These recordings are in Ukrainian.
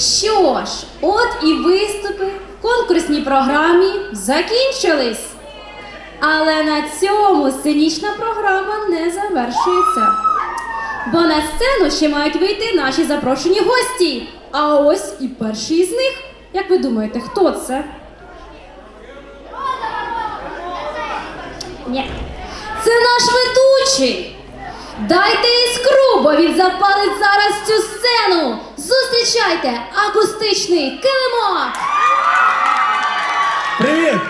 Що ж, от і виступи в конкурсній програмі закінчились. Але на цьому сценічна програма не завершується. Бо на сцену ще мають вийти наші запрошені гості. А ось і перший із них. Як ви думаєте, хто це? Ні. Це наш ведучий. Дайте іскру, бо він запалить зараз цю сцену. Зустрічайте акустичний килимок. Привіт!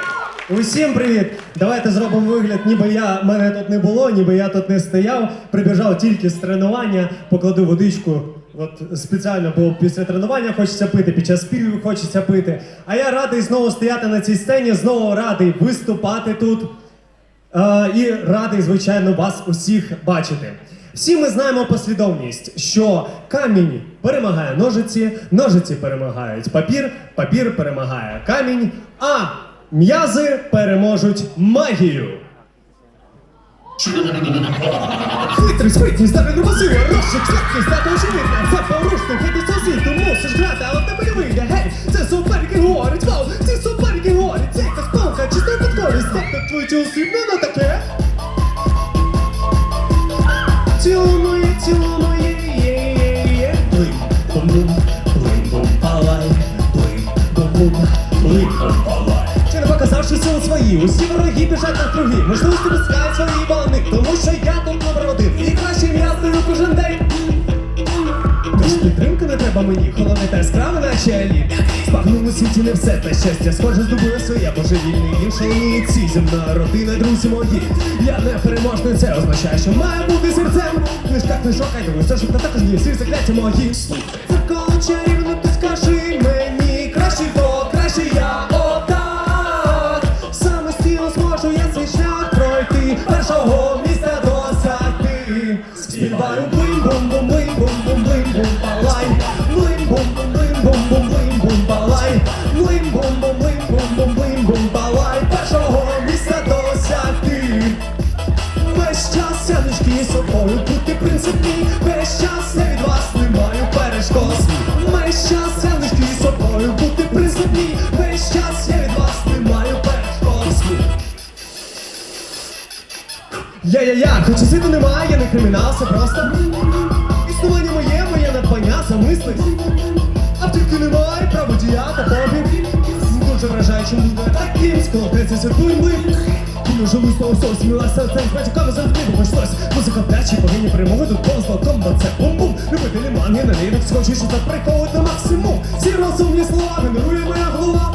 Усім привіт! Давайте зробимо вигляд, ніби я мене тут не було, ніби я тут не стояв. Прибіжав тільки з тренування, покладу водичку. От спеціально, бо після тренування хочеться пити, під час співів хочеться пити. А я радий знову стояти на цій сцені, знову радий виступати тут. Е, і радий, звичайно, вас усіх бачити. Всі ми знаємо послідовність, що камінь перемагає ножиці, ножиці перемагають папір, папір перемагає камінь, а м'язи переможуть магію. Хитрий, спритний, старий невозила, розшик, слабкий, стати очевидно, це порушник, хитрий сусід, ти мусиш грати, але в тебе не вийде, гей, це суперки говорить, вау, ці суперки говорять, це якась помилка, чиста підкорість, так твої часи, не на таке. Свої, усі вороги біжать на круги, можливості пускають свої балани, тому що я тут номер один, і краще м'ясою кожен день. Тож підтримки не треба мені, головне та наче еліт. Спагнув у світі не все те щастя, схоже, здобує своє божевільний шаленіє ці земна родина, друзі мої. Я не переможний, це означає, що має бути серцем. Книжка книжок, а й думаю, що та також ні, всі закляття мої. Дзеркало чарівно, ти скажи Я-я-я, хоч і немає, я не кримінал, все просто Існування моє, моє надбання, замислить А тільки немає праводія та побіг Дуже вражаючим буде. Таким, сколотиться святуй блин Кину живу знову все, сміла серцем, батьками завжди бо щось Музика пляче, повинні перемоги, тут повзло комбо, це бум-бум. Любителі манги, налівок, схочі, що так приховують на максимум. Всі розумні слова, генерує моя голова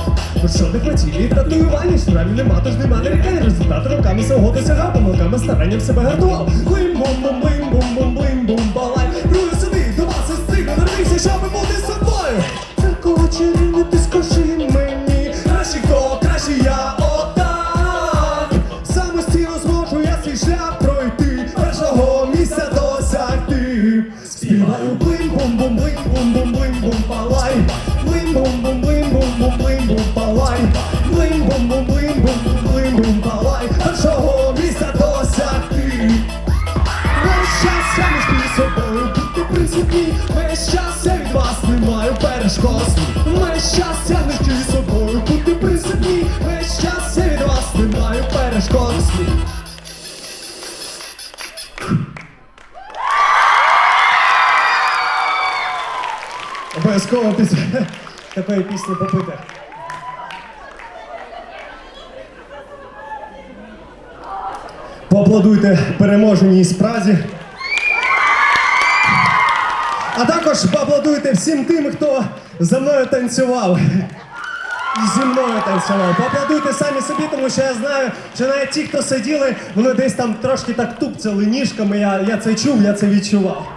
Що не хотіли, татуювання, штурмів нема, тож нема нарікань Результат руками свого досягав, помилками старанням себе гартував Блим бум бум блим бум бум блим бум балай Друзі сюди, до вас із цих навернися, щоб бути з собою. Це кого чарівне, ти скажи мені. Краще хто, краще я отак. Самостійно зможу я свій шлях пройти. Першого місця досягти. Співаю блим бум бум блим бум бум Весь час я не спів собою бути принципні Весь час я від вас не маю перешкод Обов'язково після такої пісні попити. Поаплодуйте переможеній спразі. А також поаплодуйте всім тим, хто за мною танцював. І зі мною танцював. Поаплодуйте самі собі, тому що я знаю, що навіть ті, хто сиділи, вони десь там трошки так тупцяли ніжками. Я, я це чув, я це відчував.